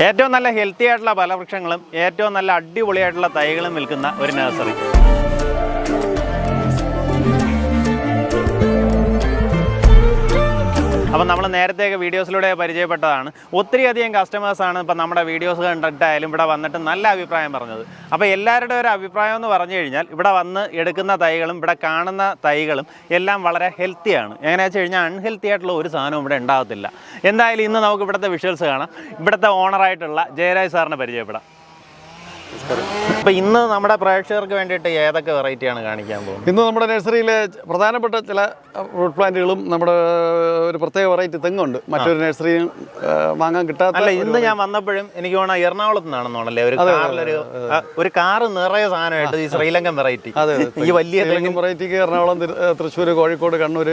ഏറ്റവും നല്ല ഹെൽത്തി ആയിട്ടുള്ള ഫലവൃക്ഷങ്ങളും ഏറ്റവും നല്ല അടിപൊളിയായിട്ടുള്ള തൈകളും വിൽക്കുന്ന ഒരു നഴ്സറി അപ്പം നമ്മൾ നേരത്തെയൊക്കെ വീഡിയോസിലൂടെ പരിചയപ്പെട്ടതാണ്. ഒത്തിരി അധികം കസ്റ്റമേഴ്സാണ് ഇപ്പം നമ്മുടെ വീഡിയോസ് കണ്ടിട്ടായാലും ഇവിടെ വന്നിട്ട് നല്ല അഭിപ്രായം പറഞ്ഞത്. അപ്പോൾ എല്ലാവരുടെ ഒരു അഭിപ്രായം എന്ന് പറഞ്ഞു കഴിഞ്ഞാൽ ഇവിടെ വന്ന് എടുക്കുന്ന തൈകളും ഇവിടെ കാണുന്ന തൈകളും എല്ലാം വളരെ ഹെൽത്തിയാണ് എങ്ങനെയാണെന്ന് വെച്ച് കഴിഞ്ഞാൽ അൺഹെൽത്തി ആയിട്ടുള്ള ഒരു സാധനവും ഇവിടെ ഉണ്ടാകത്തില്ല. എന്തായാലും ഇന്ന് നമുക്ക് ഇവിടുത്തെ വിഷ്വൽസ് കാണാം. ഇവിടുത്തെ ഓണറായിട്ടുള്ള ജയരാജ് സാറിനെ പരിചയപ്പെടാം. അപ്പോൾ ഇന്ന് നമ്മുടെ പ്രേക്ഷകർക്ക് വേണ്ടിയിട്ട് ഏതൊക്കെ വെറൈറ്റിയാണ് കാണിക്കാൻ പോകുന്നത്? ഇന്ന് നമ്മുടെ നഴ്സറിയിലെ പ്രധാനപ്പെട്ട ചില ഫ്രൂട്ട് പ്ലാന്റുകളും നമ്മുടെ ഒരു പ്രത്യേക വെറൈറ്റി തെങ്ങുണ്ട്. മറ്റൊരു നഴ്സറി വാങ്ങാൻ കിട്ടാത്ത അല്ല ഇന്ന് ഞാൻ വന്നപ്പോഴും എനിക്ക് തോന്നുന്നു എറണാകുളത്ത് നിന്നാണെന്നോണല്ലേ? ഒരു കാറിലൊരു ഒരു കാറ് നിറയെ സാധനമായിട്ട് ഈ ശ്രീലങ്കൻ വെറൈറ്റി അതെ ഈ വലിയ തെങ്ങും വെറൈറ്റിക്ക് എറണാകുളം തൃശ്ശൂർ കോഴിക്കോട് കണ്ണൂർ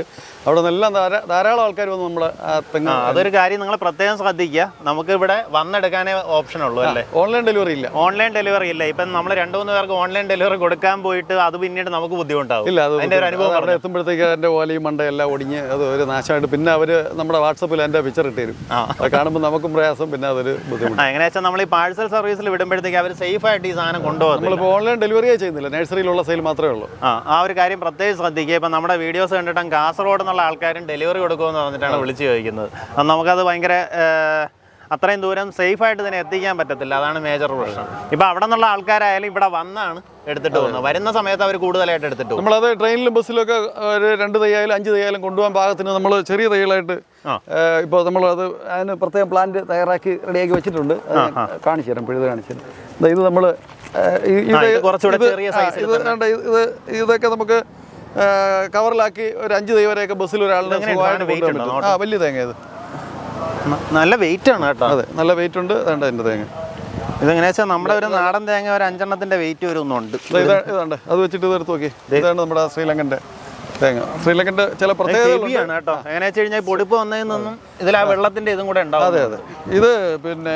അവിടെ നിന്നെല്ലാം ധാരാളം ആൾക്കാർ വന്ന് നമ്മുടെ തെങ്ങ് അതൊരു കാര്യം നിങ്ങൾ പ്രത്യേകം ശ്രദ്ധിക്കുക. നമുക്ക് ഇവിടെ വന്നെടുക്കാനേ ഓപ്ഷൻ ഉള്ളൂ അല്ലേ? ഓൺലൈൻ ഡെലിവറി ഇല്ല. ഓൺലൈൻ ഡെലിവറി ഇല്ല. ഇപ്പം നമ്മൾ രണ്ടു മൂന്ന് പേർക്ക് ഓൺലൈൻ ഡെലിവറി കൊടുക്കാൻ പോയിട്ട് അത് പിന്നീട് നമുക്ക് ബുദ്ധിമുട്ടാവും. ഇല്ല അത് അതിന്റെ ഒരു അനുഭവം അവിടെ എത്തുമ്പോഴത്തേക്ക് അതിന്റെ ഓലയും മണ്ട എല്ലാം ഒടിഞ്ഞ് അത് ഒരു നാശമായിട്ട് പിന്നെ അവർ നമ്മുടെ വാട്സപ്പിൽ അതിന്റെ പിക്ചർ ഇട്ട് തരും. ആ. അത് കാണുമ്പോൾ നമുക്കും പ്രയാസം പിന്നെ അതൊരു ബുദ്ധിമുട്ട്. ആ, എങ്ങനെയാ വെച്ചാൽ നമ്മൾ ഈ പാഴ്സൽ സർവീസിൽ വിടുമ്പോഴത്തേക്ക് അവർ സേഫ് ആയിട്ട് ഈ സാധനം കൊണ്ടുപോകും നമ്മളിപ്പോൾ ഓൺലൈൻ ഡെലിവറിയേ ചെയ്യുന്നില്ല. നഴ്സറിയിലുള്ള സെയിൽ മാത്രമേ ഉള്ളൂ. ആ ആ ഒരു കാര്യം പ്രത്യേകിച്ച് ശ്രദ്ധിക്കുക. ഇപ്പം നമ്മുടെ വീഡിയോസ് കണ്ടിട്ടും കാസർഗോഡ് എന്നുള്ള ആൾക്കാരും ഡെലിവറി കൊടുക്കുമെന്ന് പറഞ്ഞിട്ടാണ് വിളിച്ചു ചോദിക്കുന്നത്. അപ്പം നമുക്കത് ഭയങ്കര ഏഹ്, അത്രയും ദൂരം സേഫ് ആയിട്ട് ഇതിനെ എത്തിക്കാൻ പറ്റത്തില്ല. അതാണ് മേജർ പ്രശ്നം. ഇപ്പം അവിടെ നിന്നുള്ള ആൾക്കാരായാലും ഇവിടെ വന്നാണ് എടുത്തിട്ട് പോകുന്നത്. വരുന്ന സമയത്ത് അവർ കൂടുതലായിട്ട് എടുത്തിട്ട് പോകും. നമ്മളത് ട്രെയിനിലും ബസ്സിലൊക്കെ ഒരു രണ്ട് തൈയായാലും അഞ്ച് തൈയായാലും കൊണ്ടുപോകാൻ പാകത്തിന് നമ്മൾ ചെറിയ തൈകളായിട്ട്. ഇപ്പോൾ നമ്മൾ അത് അതിന് പ്രത്യേകം പ്ലാന്റ് തയ്യാറാക്കി റെഡിയാക്കി വെച്ചിട്ടുണ്ട്. കാണിച്ചു തരാം പിഴുത് കാണിച്ചു തരാം. ഇത് നമ്മൾ ഇത് ഇതൊക്കെ നമുക്ക് കവറിലാക്കി ഒരു അഞ്ച് തൈ വരെയൊക്കെ ബസ്സിൽ ഒരാളിനെ ആ വലിയ തേങ്ങ ഇത്. നല്ല വെയിറ്റ് ആണ് കേട്ടോ. അതെ നല്ല വെയിറ്റ് ഉണ്ട്. വേണ്ട എന്റെ തേങ്ങ. ഇതെങ്ങനെയാ വെച്ചാൽ നമ്മുടെ ഒരു നാടൻ തേങ്ങ ഒരു അഞ്ചെണ്ണത്തിന്റെ വെയിറ്റ് വരുന്നുണ്ട്. ഇതാണ്ട് അത് വെച്ചിട്ട് ഇതെടുത്ത് നോക്കി ഇതാണ് നമ്മുടെ ശ്രീലങ്കന്റെ തേങ്ങ. ശ്രീലങ്കന്റെ ചില പ്രത്യേകതകളാണ് കേട്ടോ. എങ്ങനെയാ വെച്ച് കഴിഞ്ഞാൽ പൊടിപ്പ് വന്നതിൽ നിന്നും ഇതിൽ ആ വെള്ളത്തിന്റെ ഇതും കൂടെ ഉണ്ടാവും. അതെ അതെ. ഇത് പിന്നെ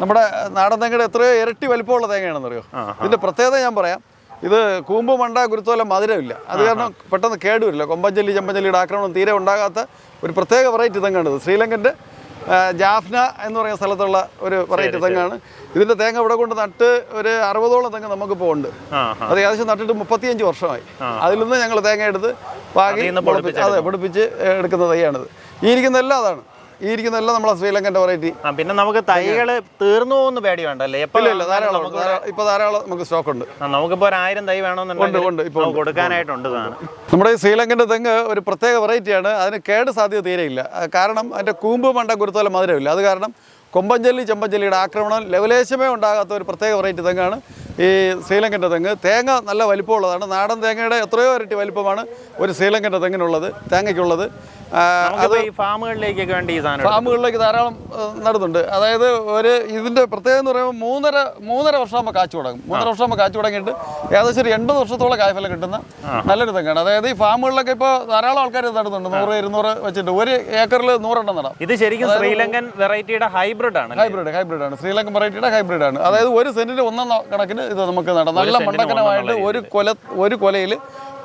നമ്മുടെ നാടൻ തേങ്ങയുടെ എത്രയോ ഇരട്ടി വലിപ്പമുള്ള തേങ്ങയാണെന്നറിയോ? ഇതിന്റെ പ്രത്യേകത ഞാൻ പറയാം. ഇത് കൂമ്പ് മണ്ട ഗുരുത്തോല മധുരമില്ല. അത് കാരണം പെട്ടെന്ന് കേടുവരില്ല. കൊമ്പഞ്ചല്ലി ചെമ്പഞ്ചല്ലിയുടെ ആക്രമണം തീരെ ഉണ്ടാകാത്ത ഒരു പ്രത്യേക വെറൈറ്റി തെങ്ങാണിത് ശ്രീലങ്കന്റെ ജാഫ്ന എന്ന് പറയുന്ന സ്ഥലത്തുള്ള ഒരു വെറൈറ്റി തെങ്ങാണ്. ഇതിന്റെ തേങ്ങ ഇവിടെ കൊണ്ട് നട്ട് ഒരു അറുപതോളം തെങ്ങ് നമുക്ക് ഉണ്ട് അത് ഏകദേശം നട്ടിട്ട് മുപ്പത്തിയഞ്ച് വർഷമായി. അതിൽ നിന്ന് ഞങ്ങൾ തേങ്ങ എടുത്ത് പാകി അതെ പൊടിപ്പിച്ച് എടുക്കുന്ന തൈയാണിത്. ഈ ഇരിക്കുന്ന എല്ലാം അതാണ്. ഈ ഇരിക്കുന്ന എല്ലാം നമ്മളെ ശ്രീലങ്കന്റെ വെറൈറ്റി ആ പിന്നെ നമുക്ക് തൈകൾ തീർന്നു പോകുന്ന പേടി വേണ്ടല്ലേ ഇല്ല ധാരാളം ഉണ്ട്. ഇപ്പൊ ധാരാളം നമുക്ക് സ്റ്റോക്ക് ഉണ്ട്. നമുക്ക് നമുക്കിപ്പോ ഒരു ആയിരം തൈ ഉണ്ട്, വേണമെന്നുണ്ടെങ്കിൽ ഉണ്ട്. ഇപ്പൊ നമുക്ക് കൊടുക്കാനായിട്ടുണ്ട് സാധനം. നമ്മുടെ ഈ ശ്രീലങ്കന്റെ തെങ്ങ് ഒരു പ്രത്യേക വെറൈറ്റിയാണ് അതിന് കേട് സാധ്യത തീരെയില്ല ആ, കാരണം അതിന്റെ കൂമ്പ് മണ്ട ഗുരുത്തോല മധുരമില്ല. അത് കാരണം കൊമ്പഞ്ചല്ലി ചെമ്പഞ്ചല്ലിയുടെ ആക്രമണം ലവലേശമേ ഉണ്ടാകാത്ത ഒരു പ്രത്യേക വെറൈറ്റി തെങ്ങാണ്. ഈ ശ്രീലങ്കന്റെ തെങ്ങ്. തേങ്ങ നല്ല വലിപ്പമുള്ളതാണ്. നാടൻ തേങ്ങയുടെ എത്രയോ ഇരട്ടി വലിപ്പമാണ് ഒരു ശ്രീലങ്കന്റെ തെങ്ങിനുള്ളത് തേങ്ങയ്ക്കുള്ളത്. അത് ഈ ഫാമുകളിലേക്കൊക്കെ വേണ്ടി ഈ സാധനം. ഫാമുകളിലേക്ക് ധാരാളം നടുന്നുണ്ട്. അതായത് ഒരു ഇതിന്റെ പ്രത്യേകത എന്ന് പറയുമ്പോൾ മൂന്നര മൂന്നര വർഷമാകുമ്പോൾ കാച്ചു തുടങ്ങും. മൂന്നര വർഷമാകുമ്പോൾ കാച്ചു തുടങ്ങിയിട്ട് ഏകദേശം ഒരു എൺപത് വർഷത്തോളം കായ്ഫലം കിട്ടുന്ന നല്ലൊരു തെങ്ങാണ്. അതായത് ഈ ഫാമുകളിലൊക്കെ ഇപ്പോൾ ധാരാളം ആൾക്കാർ ഇത് നടുന്നുണ്ട്. നൂറ് ഇരുന്നൂറ് വെച്ചിട്ട്. ഒരു ഏക്കറിൽ നൂറെണ്ണം നടാം. ഇത് ശരിക്കും ശ്രീലങ്കൻ വെറൈറ്റിയുടെ ഹൈബ്രിഡ് ആണ് ഹൈബ്രിഡ് ഹൈബ്രിഡ് ആണ്. ശ്രീലങ്കൻ വെറൈറ്റിയുടെ ഹൈബ്രിഡ് ആണ്. അതായത് ഒരു സെന്റിന് ഒന്നാം കണക്കിന് ഇത് നമുക്ക് നടാം നല്ല മണ്ടക്കനമായിട്ട് ഒരു കൊല ഒരു കൊലയിൽ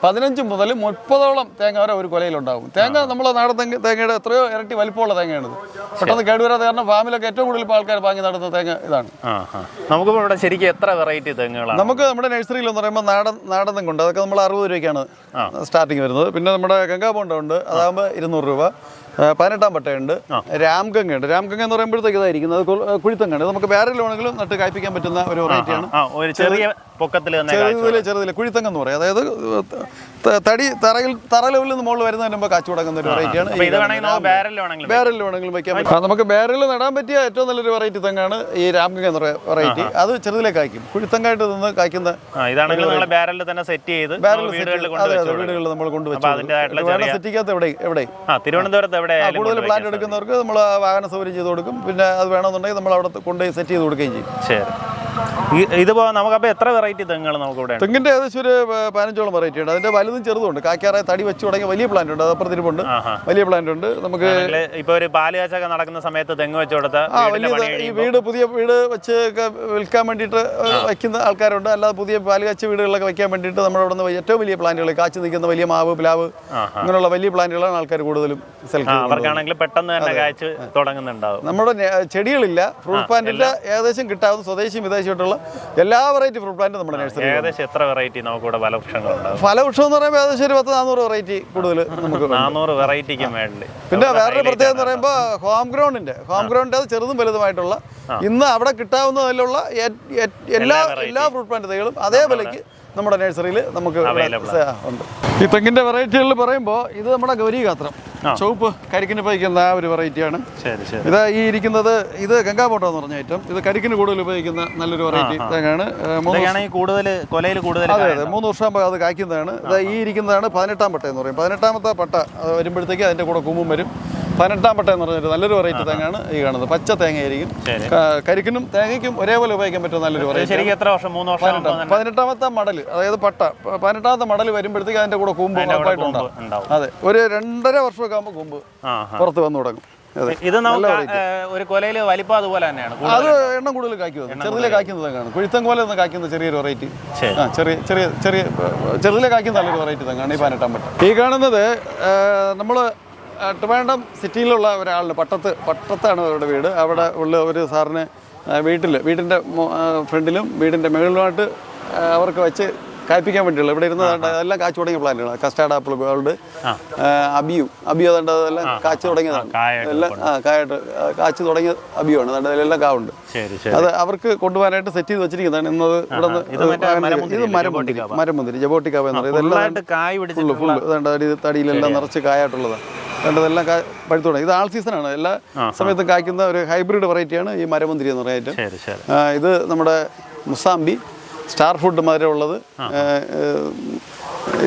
പതിനഞ്ച് മുതൽ മുപ്പതോളം തേങ്ങ വരെ ഒരു കൊലയിലുണ്ടാകും. തേങ്ങ നമ്മൾ നാടൻ തെങ്ങ് തേങ്ങയുടെ എത്രയോ ഇരട്ടി വലിപ്പമുള്ള തേങ്ങയാണിത്. പെട്ടെന്ന് കേടുവരാതെ കാരണം ഫാമിലൊക്കെ ഏറ്റവും കൂടുതൽ ആൾക്കാർ വാങ്ങി നടന്ന തേങ്ങ ഇതാണ്. ആ ഇവിടെ ശരിക്കും എത്ര വെറൈറ്റി തേങ്ങകളാണ്? നമുക്ക് നമ്മുടെ നഴ്സറിയിൽ എന്ന് പറയുമ്പോൾ നാടൻ നാടൻ തെങ്ങുണ്ട് അതൊക്കെ നമ്മൾ അറുപത് രൂപയ്ക്കാണ് സ്റ്റാർട്ടിങ് വരുന്നത്. പിന്നെ നമ്മുടെ ഗംഗാ ഗംഗാബോണ്ട ഉണ്ട്. അതാകുമ്പോൾ ഇരുന്നൂറ് രൂപ. പതിനെട്ടാം പട്ടയുണ്ട്. രാംഗംഗ ഉണ്ട് രാംഗംഗ എന്ന് പറയുമ്പോഴത്തേക്ക് ഇതായിരിക്കുന്നത്. കുഴിത്തങ്ങ നമുക്ക് വേറെ ലോണെങ്കിലും നട്ട് കായ്പിക്കാൻ പറ്റുന്ന ഒരു വെറൈറ്റിയാണ് ഒരു ചെറിയ പൊക്കത്തിൽ തന്നെ ചെറുതിൽ ചെറുതിൽ കുഴിത്തങ്ങ് എന്ന് പറയും. അതായത് തടി തറയിൽ തറ ലെവലിൽ നിന്ന് മുകളിൽ വരുന്നതിന് മുമ്പ് കാച്ചു കൊടുക്കുന്ന ഒരു വെറൈറ്റിയാണ് ബാരലിൽ വേണമെങ്കിലും ആ, നമുക്ക് ബാരലിൽ നടാൻ പറ്റിയ ഏറ്റവും നല്ലൊരു വെറൈറ്റി തെങ്ങാണ് ഈ രാംഗംഗ എന്ന് പറയുന്ന വെറൈറ്റി അത് ചെറുതിലേക്ക് കായ്ക്കും. കുഴിത്തങ്ങായിട്ട് നിന്ന് കായ്ക്കുന്ന ഇതാണെങ്കിൽ നമ്മൾ ബാരലിൽ തന്നെ സെറ്റ് ചെയ്ത് വീടുകളിൽ നമ്മൾ കൊണ്ടുവച്ചു സെറ്റിക്കകത്ത് എവിടെ എവിടെ? തിരുവനന്തപുരത്ത് എവിടെ കൂടുതൽ പ്ലാന്റ് എടുക്കുന്നവർക്ക് നമ്മൾ വാഹന സൗകര്യം ചെയ്ത് കൊടുക്കും. പിന്നെ അത് വേണമെന്നുണ്ടെങ്കിൽ നമ്മൾ അവിടെ കൊണ്ടുപോയി സെറ്റ് ചെയ്ത് കൊടുക്കുകയും ചെയ്യും. ശരി. ഈ- ഇതിപ്പോ നമുക്കപ്പോ എത്ര വെറൈറ്റി തെങ്ങുകൾ നമുക്ക് ഇവിടെ തെങ്ങിന്റെ ഏകദേശം ഒരു പതിനഞ്ചോളം വെറൈറ്റി ഉണ്ട്. അതിന്റെ വലുതും ചെറുതുണ്ട് കാക്കാറെ തടി വെച്ച് തുടങ്ങിയ വലിയ പ്ലാന്റ് ഉണ്ട്. അപ്പുറത്തിരിപ്പുണ്ട്. വലിയ പ്ലാന്റ് ഉണ്ട്. നമുക്ക് ഇപ്പൊ ഒരു പാൽ കാച്ചൊക്കെ നടക്കുന്ന സമയത്ത് തെങ്ങ് വെച്ച് കൊടുത്ത ആ വലിയ ഈ വീട് പുതിയ വീട് വെച്ച് വിൽക്കാൻ വേണ്ടിയിട്ട് വെക്കുന്ന ആൾക്കാരുണ്ട്. അല്ലാതെ പുതിയ പാൽ കാച്ച വീടുകളിലൊക്കെ വയ്ക്കാൻ വേണ്ടിയിട്ട് നമ്മുടെ അവിടെ നിന്ന് ഏറ്റവും വലിയ പ്ലാന്റുകൾ കാച്ചു നിൽക്കുന്ന വലിയ മാവ് പ്ലാവ്. അങ്ങനെയുള്ള വലിയ പ്ലാന്റുകളാണ് ആൾക്കാർ കൂടുതലും സെലക്ട് അവർക്കാണെങ്കിൽ പെട്ടെന്ന് തന്നെ കാച്ച് തുടങ്ങുന്നുണ്ടാവും. നമ്മുടെ ചെടികളില്ല. ഫ്രൂട്ട് പ്ലാന്റിന്റെ ഏകദേശം കിട്ടാവുന്ന സ്വദേശിയും വിദേശമായിട്ടുള്ള എല്ലാ വെറൈറ്റി ഫ്രൂട്ട് പ്ലാന്റ് നമ്മുടെ നഴ്സറി ഏകദേശം എത്ര വെറൈറ്റി നമുക്ക് ഇവിടെ ഫലവൃക്ഷങ്ങളുണ്ട് ഫലവൃക്ഷം എന്ന് പറയുമ്പോൾ ഏകദേശം ഒരു പത്ത് നാനൂറ് വെറൈറ്റി കൂടുതൽ നമുക്ക്. നാനൂറ് വെറൈറ്റിക്കും വേണ്ടി പിന്നെ വേറൊരു പ്രത്യേകത എന്ന് പറയുമ്പോൾ ഹോം ഗ്രൗണ്ടിന്റെ ഹോം ഗ്രൗണ്ടിന്റെ അത് ചെറുതും വലുതുമായിട്ടുള്ള ഇന്ന് അവിടെ കിട്ടാവുന്നതിലുള്ള എല്ലാ എല്ലാ ഫ്രൂട്ട് പ്ലാന്റ് തൈകളും അതേ വിലയ്ക്ക് നമ്മുടെ നഴ്സറിയിൽ നമുക്ക് ഉണ്ട്. ഈ തെങ്ങിന്റെ വെറൈറ്റികളിൽ പറയുമ്പോൾ ഇത് നമ്മുടെ ഗൗരി ഗാത്രം. ആ. ചുവപ്പ് കരിക്കിന് ഉപയോഗിക്കുന്ന ആ ഒരു വെറൈറ്റിയാണ്. ഇത് ഈ ഇരിക്കുന്നത് ഇത് ഗംഗാബോട്ടോ എന്ന് പറഞ്ഞ ഐറ്റം ഇത് കരിക്കിന് കൂടുതൽ ഉപയോഗിക്കുന്ന നല്ലൊരു വെറൈറ്റി തേങ്ങയാണ് കൂടുതൽ കൊലയിൽ കൂടുതൽ അതെ അതെ. മൂന്ന് വർഷം അത് കായ്ക്കുന്നതാണ്. ഇത് ഈ ഇരിക്കുന്നതാണ് പതിനെട്ടാം പട്ട എന്ന് പറയും. പതിനെട്ടാമത്തെ പട്ട വരുമ്പോഴത്തേക്ക് അതിന്റെ കൂടെ കുമ്പും വരും. പതിനെട്ടാം പട്ട എന്ന് പറഞ്ഞൊരു നല്ലൊരു വെറൈറ്റി തേങ്ങയാണ് ഈ കാണുന്നത്. പച്ച തേങ്ങയായിരിക്കും. കരിക്കിനും തേങ്ങയ്ക്കും ഒരേപോലെ ഉപയോഗിക്കാൻ പറ്റുന്ന നല്ലൊരു വെറൈറ്റി എത്ര വർഷം? മൂന്ന് വർഷം പതിനെട്ടാമത്തെ മടൽ അതായത് പട്ട പതിനെട്ടാമത്തെ മടൽ വരുമ്പോഴത്തേക്ക് അതിന്റെ കൂടെ കൂമ്പ് ഉറപ്പായിട്ടുണ്ടാവും. അതെ. ഒരു രണ്ടര വർഷമൊക്കെ ആകുമ്പോൾ കൂമ്പ് പുറത്ത് വന്നു തുടങ്ങും. അതെ. ഇത് നമുക്ക് ഒരു കൊലയിൽ വലിപ്പം അതുപോലെ തന്നെയാണ്. അത് എണ്ണം കൂടുതൽ കായ്ക്കുന്നത് ചെറുതിലെ കായ്ക്കുന്നത് തേങ്ങാണ് കുഴിത്തം കോല ഒന്ന് കായ്ക്കുന്ന ചെറിയൊരു വെറൈറ്റി. ചെറിയ ചെറിയ ചെറിയ ചെറുതിലെ കായ്ക്കുന്ന നല്ലൊരു വെറൈറ്റി തേങ്ങാണ് ഈ പതിനെട്ടാം പട്ട. ഈ കാണുന്നത് നമ്മൾ ട്രിവാൻഡം സിറ്റിയിലുള്ള ഒരാളുണ്ട്. പട്ടത്ത് പട്ടത്താണ് അവരുടെ വീട്. അവിടെ ഉള്ള ഒരു സാറിന് വീട്ടിൽ വീടിന്റെ ഫ്രണ്ടിലും വീടിന്റെ മുകളിലുമായിട്ട് അവർക്ക് വെച്ച് കായ്പ്പിക്കാൻ വേണ്ടിയുള്ള ഇവിടെ ഇരുന്ന് അതെല്ലാം കാച്ചു തുടങ്ങിയ പ്ലാന്റുകൾ custard apple gold abiu abiu അതുകൊണ്ട് അതെല്ലാം കാച്ചു തുടങ്ങിയതാണ്. എല്ലാം ആ കായായിട്ട് കാച്ചു തുടങ്ങിയ അബിയുമാണ് അതുകൊണ്ട് അതിലെല്ലാം കാവുണ്ട്. അത് അവർക്ക് കൊണ്ടുപോകാനായിട്ട് സെറ്റ് ചെയ്ത് വെച്ചിരിക്കുന്നതാണ്. ഇന്നത് ഇവിടെ ഇത് മരമുന്തിരി മരമുന്തിരി ജബോട്ടിക്കാവ്. എന്ന് പറയുന്നത്. ഇതെല്ലാം ഫുള്ള് ഫുള്ള്. തടിയിലെല്ലാം നിറച്ച് കായായിട്ടുള്ളതാണ്. കാ പഴുത്തു തുടങ്ങി ഇത് ആൾ സീസണാണ്. എല്ലാ സമയത്തും കായ്ക്കുന്ന ഒരു ഹൈബ്രിഡ് വെറൈറ്റിയാണ് ഈ മരമുന്തിരി എന്ന് ശരി ഇത് നമ്മുടെ മുസാമ്പി സ്റ്റാർ ഫുഡ് മാതിരി ഉള്ളത്.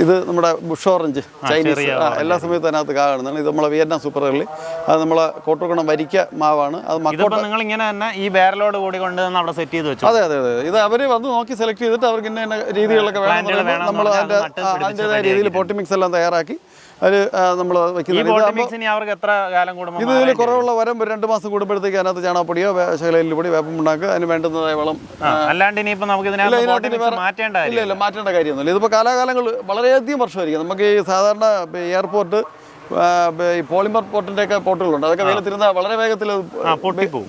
ഇത് നമ്മുടെ ബുഷ് ഓറഞ്ച് ചൈനീസ്. എല്ലാ സമയത്തും അതിനകത്ത് കാ കാണുന്നതാണ് ഇത് നമ്മളെ വിയറ്റ്നാം സൂപ്പർ കള്ളി അത് നമ്മളെ കോട്ടൂർക്കുണം വരിക്ക മാവാണ്. അത് മക്കോട്ട നിങ്ങൾ ഇങ്ങനെ തന്നെ ഈ ബാരലോട് കൂടി കൊണ്ട് അവിടെ സെറ്റ് ചെയ്ത് വെച്ചു? അതെ അതെ അതെ. ഇത് അവർ വന്ന് നോക്കി സെലക്ട് ചെയ്തിട്ട് അവർക്ക് ഇന്ന രീതിയിലൊക്കെ രീതികളൊക്കെ വേണം നമ്മൾ അതിന്റെ അതിന്റെതായ രീതിയിൽ പോട്ടി മിക്സ് എല്ലാം തയ്യാറാക്കി. അത് നമ്മൾ വെക്കുന്നത് ഇത് ഇതിൽ കുറവുള്ള വരം ഒരു രണ്ട് മാസം കൂടുമ്പോഴത്തേക്ക് അതിനകത്ത് ചാണകപ്പൊടിയോ ശകലയിൽ പൊടി വേപ്പം ഉണ്ടാക്കുക. അതിന് വേണ്ടുന്നതായ വളം അല്ലാണ്ട് ഇനിയിപ്പോൾ നമുക്ക് ഇല്ല, ഇല്ല മാറ്റേണ്ട കാര്യമൊന്നുമില്ല. ഇതിപ്പോൾ കാലാകാലങ്ങൾ വളരെയധികം വർഷമായിരിക്കും. നമുക്ക് ഈ സാധാരണ എയർപോർട്ട് ഈ പോളിമർ പോർട്ടിന്റെ ഒക്കെ പോർട്ടുകളുണ്ട്. അതൊക്കെ വെയിലത്തിരുന്ന വളരെ വേഗത്തിൽ.